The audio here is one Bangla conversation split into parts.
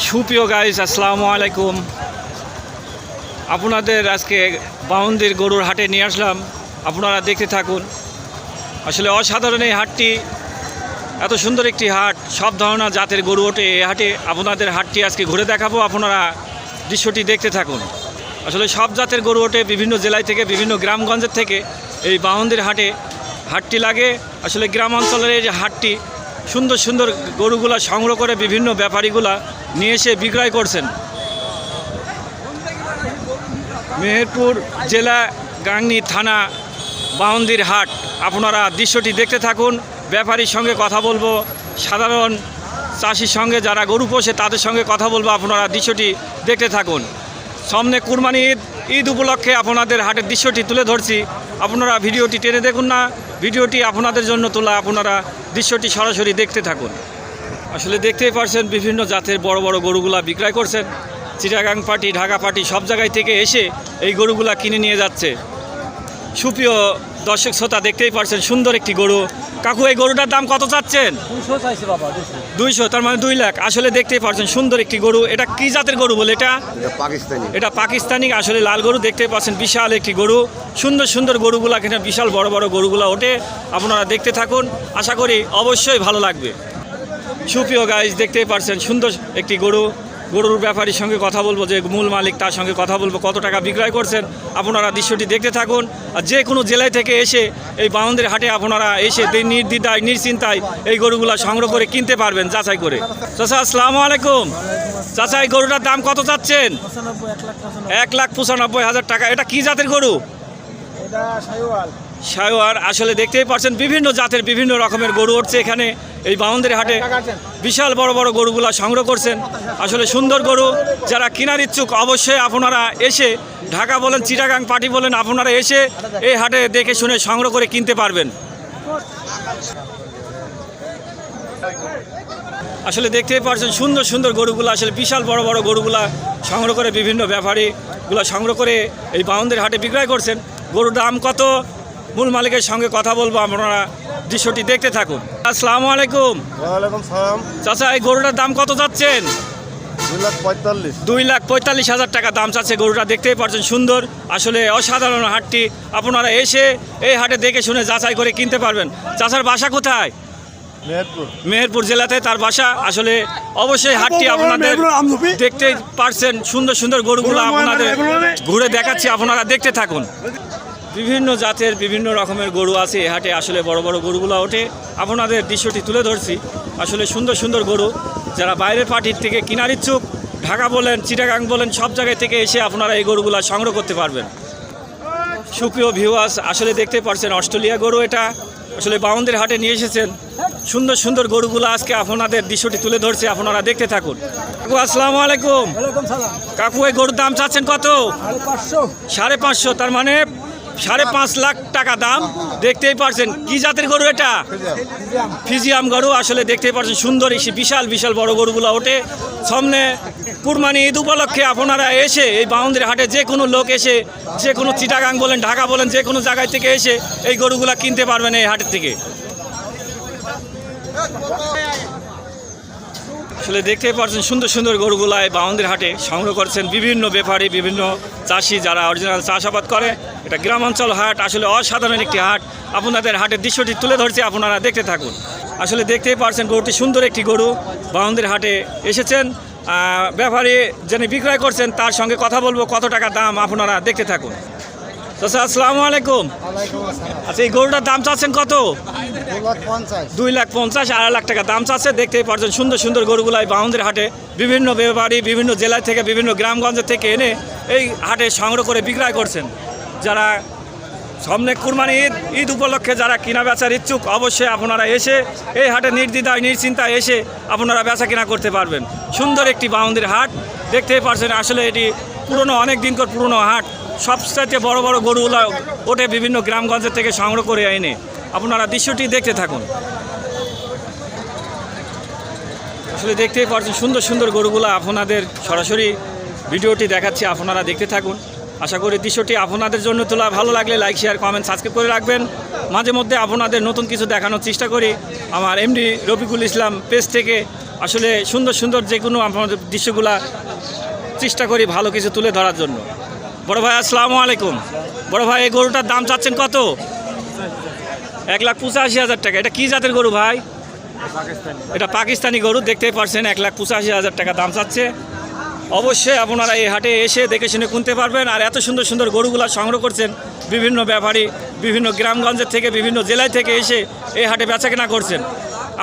সুপ্রিয় গাইস আসসালামু আলাইকুম। আপনাদের আজকে বাউন্দির গরুর হাটে নিয়ে আসলাম। আপনারা দেখতে থাকুন। আসলে অসাধারণ এই হাটটি। এত সুন্দর একটি হাট। সব ধরনের জাতের গরু ওঠে এই হাটে। আপনাদের হাটটি আজকে ঘুরে দেখাবো। আপনারা দৃশ্যটি দেখতে থাকুন। আসলে সব জাতের গরু ওঠে বিভিন্ন জেলায় থেকে, বিভিন্ন গ্রামগঞ্জের থেকে এই বাউন্দির হাটে। হাটটি লাগে। আসলে গ্রাম অঞ্চলের এই হাটটি, সুন্দর সুন্দর গরুগুলা সংগ্রহ করে বিভিন্ন ব্যাপারীগুলা নিয়ে এসে বিক্রয় করছেন। মেহেরপুর জেলা গাংনি থানা বাউন্দির হাট। আপনারা দৃশ্যটি দেখতে থাকুন। ব্যাপারীর সঙ্গে কথা বলব। সাধারণ চাষির সঙ্গে যারা গরু পোষে তাদের সঙ্গে কথা বলব। আপনারা দৃশ্যটি দেখতে থাকুন। সামনে কুরবানি ঈদ। ঈদ উপলক্ষে আপনাদের হাটের দৃশ্যটি তুলে ধরছি। আপনারা ভিডিওটি টেনে দেখুন না। ভিডিওটি আপনাদের জন্য তোলা। আপনারা দৃশ্যটি সরাসরি দেখতে থাকুন। আসলে দেখতেই পারছেন বিভিন্ন জাতের বড় বড় গরুগুলা বিক্রয় করছেন। চিটাগাং পার্টি ঢাকা পার্টি সব জায়গায় থেকে এসে এই গরুগুলা কিনে নিয়ে যাচ্ছে। সুপ্রিয় দর্শক শ্রোতা দেখতেই পারছেন সুন্দর একটি গরু। কাকু এই গরুটার দাম কত চাচ্ছেন? দুইশো তার মানে দুই লাখ। আসলে দেখতেই পারছেন সুন্দর একটি গরু। এটা কি জাতের গরু বলে এটা? এটা পাকিস্তানি। এটা পাকিস্তানি আসলে লাল গরু। দেখতে পাচ্ছেন বিশাল একটি গরু। সুন্দর সুন্দর গরুগুলা এখানে বিশাল বড় বড় গরুগুলা ওঠে। আপনারা দেখতে থাকুন। আশা করি অবশ্যই ভালো লাগবে। সুপ্রিয় গাইজ দেখতেই পারছেন সুন্দর একটি গরু। গরুর ব্যাপারীর সঙ্গে কথা বলব যে মূল মালিক তার সঙ্গে কথা বলব কত টাকা বিক্রয় করছেন। আপনারা দৃশ্যটি দেখতে থাকুন। আর যে কোনো জেলায় থেকে এসে এই বাউন্দের হাটে আপনারা এসে নির্দ্বিধায় নিশ্চিন্তায় এই গরুগুলা সংগ্রহ করে কিনতে পারবেন যাচাই করে। চাচা আসসালামু আলাইকুম। চাচা এই গরুটার দাম কত চাচ্ছেন? এক লাখ পঁচানব্বই। এক লাখ পঁচানব্বই হাজার টাকা। এটা কি জাতের গরু? এটা সায়োয়ার আসলে দেখতেই পাচ্ছেন বিভিন্ন জাতের বিভিন্ন রকমের গরু উঠছে এখানে। এই বাউন্দের হাটে বিশাল বড় বড় গরুগুলা সংগ্রহ করছেন। আসলে সুন্দর গরু, যারা কেনার ইচ্ছুক অবশ্যই আপনারা এসে ঢাকা বলেন, চিটাগাং পার্টি বলেন, আপনারা এসে এই হাটে দেখে শুনে সংগ্রহ করে কিনতে পারবেন। আসলে দেখতেই পারছেন সুন্দর সুন্দর গরুগুলো, আসলে বিশাল বড় বড় গরুগুলা সংগ্রহ করে বিভিন্ন ব্যাপারীগুলো সংগ্রহ করে এই বাউন্দের হাটে বিক্রয় করছেন। গরুর দাম কত? মূল মালিকের সঙ্গে কথা বলব আপনারা দৃশ্যটি দেখতে থাকুন। আসসালামু আলাইকুম। চাচা এই গরুটার দাম কত যাচ্ছেন? দুই লাখ পঁয়তাল্লিশ। দুই লাখ পঁয়তাল্লিশ হাজার টাকা দাম চাচ্ছে গরুটা দেখতেই পারছেন সুন্দর। আসলে অসাধারণ হাটটি আপনারা এসে এই হাটে দেখে শুনে যাচাই করে কিনতে পারবেন। চাচার বাসা কোথায়? মেহেরপুর। মেহেরপুর জেলাতে তার বাসা। আসলে অবশ্যই হাটটি আপনাদের দেখতে পারছেন সুন্দর সুন্দর গরুগুলো আপনাদের ঘুরে দেখাচ্ছি আপনারা দেখতে থাকুন। বিভিন্ন জাতের বিভিন্ন রকমের গরু আছে এ হাটে। আসলে বড় বড় গরুগুলো ওঠে। আপনাদের দৃশ্যটি তুলে ধরছি। আসলে সুন্দর সুন্দর গরু। যারা বাইরের পার্টির থেকে কিনার ইচ্ছুক ঢাকা বলেন চিটাগাং বলেন সব জায়গায় থেকে এসে আপনারা এই গরুগুলো সংগ্রহ করতে পারবেন। সুপ্রিয় ভিউয়ার্স আসলে দেখতে পারছেন অস্ট্রেলিয়া গরু এটা। আসলে বাউন্দের হাটে নিয়ে এসেছেন। সুন্দর সুন্দর গরুগুলো আজকে আপনাদের দৃশ্যটি তুলে ধরছে আপনারা দেখতে থাকুন। কাকু আসসালামু আলাইকুম। কাকু এই গরুর দাম চাচ্ছেন কত? সাড়ে পাঁচশো তার মানে সাড়ে পাঁচ লাখ টাকা দাম, দেখতেই পারছেন কি জাতের গরু এটা? ফিজিয়াম গরু, আসলে দেখতেই পারছেন সুন্দর এই বিশাল বিশাল বড় গরুগুলো ওঠে। সামনে কুরবানি ঈদ উপলক্ষে আপনারা এসে এই বাউন্দের হাটে যে কোনো লোক এসে, যে কোনো চিটাগাং বলেন, ঢাকা বলেন, যে কোনো জায়গায় থেকে এসে এই গরুগুলা কিনতে পারবেন এই হাটের থেকে। আসলে দেখতেই পাচ্ছেন সুন্দর সুন্দর গরুগুলায় বাউন্দের হাটে সংগ্রহ করছেন বিভিন্ন ব্যাপারী, বিভিন্ন চাষি যারা অরিজিনাল চাষাবাদ করে। এটা গ্রাম অঞ্চল হাট, আসলে অসাধারণ একটি হাট। আপনাদের হাটের দৃশ্যটি তুলে ধরছে, আপনারা দেখতে থাকুন। আসলে দেখতেই পারছেন গরুটি সুন্দর একটি গরু, বাউন্দের হাটে এসেছেন। ব্যাপারী যিনি বিক্রয় করছেন, তার সঙ্গে কথা বলব, কত টাকা দাম, আপনারা দেখতে থাকুন। চাচা আসসালামু আলাইকুম। আচ্ছা এই গরুটার দাম চাচ্ছেন কত? দুই লাখ পঞ্চাশ। আড়াই লাখ টাকা দাম চাচ্ছে। দেখতেই পারছেন সুন্দর সুন্দর বাউন্দের হাটে বিভিন্ন ব্যাপারী বিভিন্ন জেলা থেকে বিভিন্ন গ্রামগঞ্জ থেকে এনে এই হাটে সংগ্রহ করে বিক্রয় করছেন। যারা সামনে কুরবানি ঈদ ঈদ উপলক্ষে যারা কিনা বেচার ইচ্ছুক অবশ্যই আপনারা এসে এই হাটে নির্দ্বিধায় নিশ্চিন্তায় এসে আপনারা বেচা কিনা করতে পারবেন। সুন্দর একটি বাউন্দের হাট। দেখতেই পারছেন আসলে এটি পুরনো অনেক দিনকর পুরনো হাট। সবচাইতে বড় বড় গরুগুলো ওঠে বিভিন্ন গ্রামগঞ্জের থেকে সংগ্রহ করে এনে। আপনারা দৃশ্যটি দেখতে থাকুন। আসলে দেখতেই পারছেন সুন্দর সুন্দর গরুগুলো আপনাদের সরাসরি ভিডিওটি দেখাচ্ছি, আপনারা দেখতে থাকুন। আশা করি দৃশ্যটি আপনাদের জন্য তোলা ভালো লাগলে লাইক শেয়ার কমেন্ট সাবস্ক্রাইব করে রাখবেন। মাঝে মধ্যে আপনাদের নতুন কিছু দেখানোর চেষ্টা করি। আমার এমডি রফিকুল ইসলাম পেজ থেকে আসলে সুন্দর সুন্দর যে কোনো আপনাদের দৃশ্যগুলা চেষ্টা করি ভালো কিছু তুলে ধরার জন্য। বড় ভাই, আসসালামু আলাইকুম। বড় ভাই, এই গরুটার দাম চাচ্ছেন কত? এক লাখ পঁচাশি হাজার টাকা। এটা কি জাতের গরু ভাই? এটা পাকিস্তানি গরু দেখতেই পারছেন, এক লাখ পঁচাশি হাজার টাকা দাম চাচ্ছে। অবশ্যই আপনারা এই হাটে এসে দেখে শুনে কিনতে পারবেন। আর এত সুন্দর সুন্দর গরুগুলা সংগ্রহ করছেন বিভিন্ন ব্যাপারী, বিভিন্ন গ্রামগঞ্জের থেকে, বিভিন্ন জেলায় থেকে এসে এই হাটে বেচা কেনা করছেন।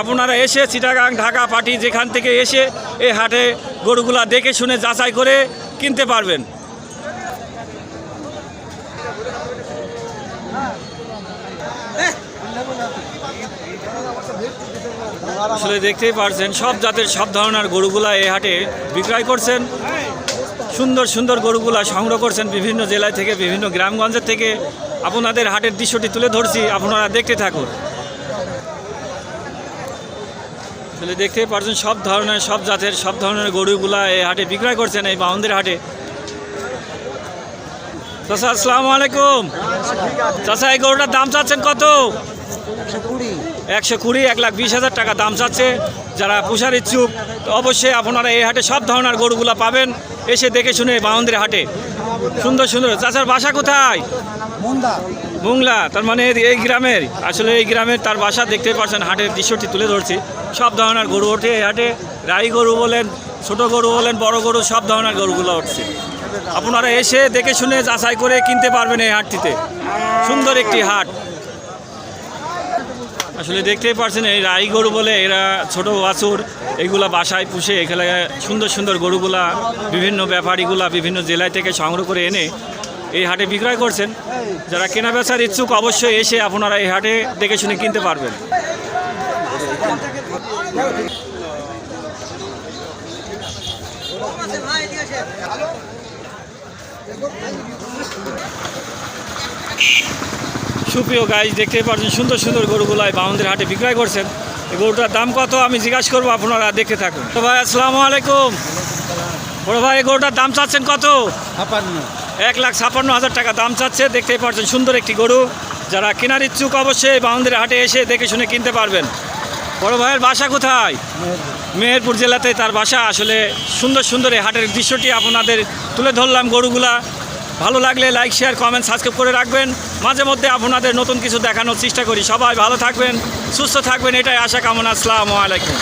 আপনারা এসে চিটাগাং, ঢাকা, পাটি, যেখান থেকে এসে এই হাটে গরুগুলা দেখে শুনে যাচাই করে কিনতে পারবেন। আসলে দেখতেই পারছেন, সব জাতের, সব ধরনের গরুগুলা এই হাটে বিক্রয় করছেন। সুন্দর সুন্দর গরুগুলা সংগ্রহ করছেন বিভিন্ন জেলা থেকে, বিভিন্ন গ্রামগঞ্জের থেকে। আপনাদের হাটের দৃশ্যটি তুলে ধরছি, আপনারা দেখতে থাকুন। আসলে দেখতেই পারছেন, সব ধরনের, সব জাতের, সব ধরনের গরুগুলা এই হাটে বিক্রয় করছেন, এই বাউন্দের হাটে। চাচা আসসালামু আলাইকুম। চাচা এই গরুটার দাম চাচ্ছেন কত? একশো কুড়ি এক লাখ বিশ হাজার টাকা দাম চাচ্ছে। যারা পুষার ইচ্ছুক তো অবশ্যই আপনারা এই হাটে সব ধরনের গরুগুলা পাবেন। এসে দেখে শুনে বাউন্দের হাটে। সুন্দর সুন্দর। চাচার বাসা কোথায়? বুংলা তার মানে এই- এই গ্রামের। আসলে এই গ্রামের তার বাসা দেখতে পাচ্ছেন হাটের দৃশ্যটি তুলে ধরছি। সব ধরনের গরু ওঠে এই হাটে। রাই গরু বলেন ছোট গরু বলেন বড় গরু, সব ধরনের গরুগুলো উঠছে। আপনারা এসে দেখে শুনে যাচাই করে কিনতে পারবেন এই হাটটিতে। সুন্দর একটি হাট। আসলে দেখতেই পারছেন, এই রাই গরু বলে এরা ছোট বাছুর এইগুলা বাসায় পুষে এখানে সুন্দর সুন্দর গরুগুলা, বিভিন্ন ব্যাপারীগুলা বিভিন্ন জেলায় থেকে সংগ্রহ করে এনে এই হাটে বিক্রয় করছেন। যারা কেনা বেচার ইচ্ছুক অবশ্যই এসে আপনারা এই হাটে দেখে শুনে কিনতে পারবেন। সুপ্রিয় গাইজ দেখতেই পাচ্ছেন সুন্দর সুন্দর গরুগুলাই বাউন্দের হাটে বিক্রয় করছেন। এই গরুটার দাম কত? আমি জিজ্ঞাসা করব আপনারা দেখতে থাকুন। তো ভাই আসসালামু আলাইকুম। বড় ভাই গরুটার দাম চাচ্ছেন কত? ছাপান্ন। এক লাখ ছাপান্ন হাজার টাকা দাম চাচ্ছে। দেখতেই পাচ্ছেন সুন্দর একটি গরু। যারা কেনার ইচ্ছুক অবশ্যই বাউন্দের হাটে এসে দেখে শুনে কিনতে পারবেন। বড় ভাইয়ের বাসা কোথায়? মেহেরপুর। জেলাতে তার বাসা। আসলে সুন্দর সুন্দর এই হাটের দৃশ্যটি আপনাদের তুলে ধরলাম গরুগুলা। ভালো লাগলে লাইক শেয়ার কমেন্ট সাবস্ক্রাইব করে রাখবেন। মাঝে মধ্যে আপনাদের নতুন কিছু দেখানোর চেষ্টা করি। সবাই ভালো থাকবেন সুস্থ থাকবেন। এটাই আশা কামনা। আসসালামু আলাইকুম।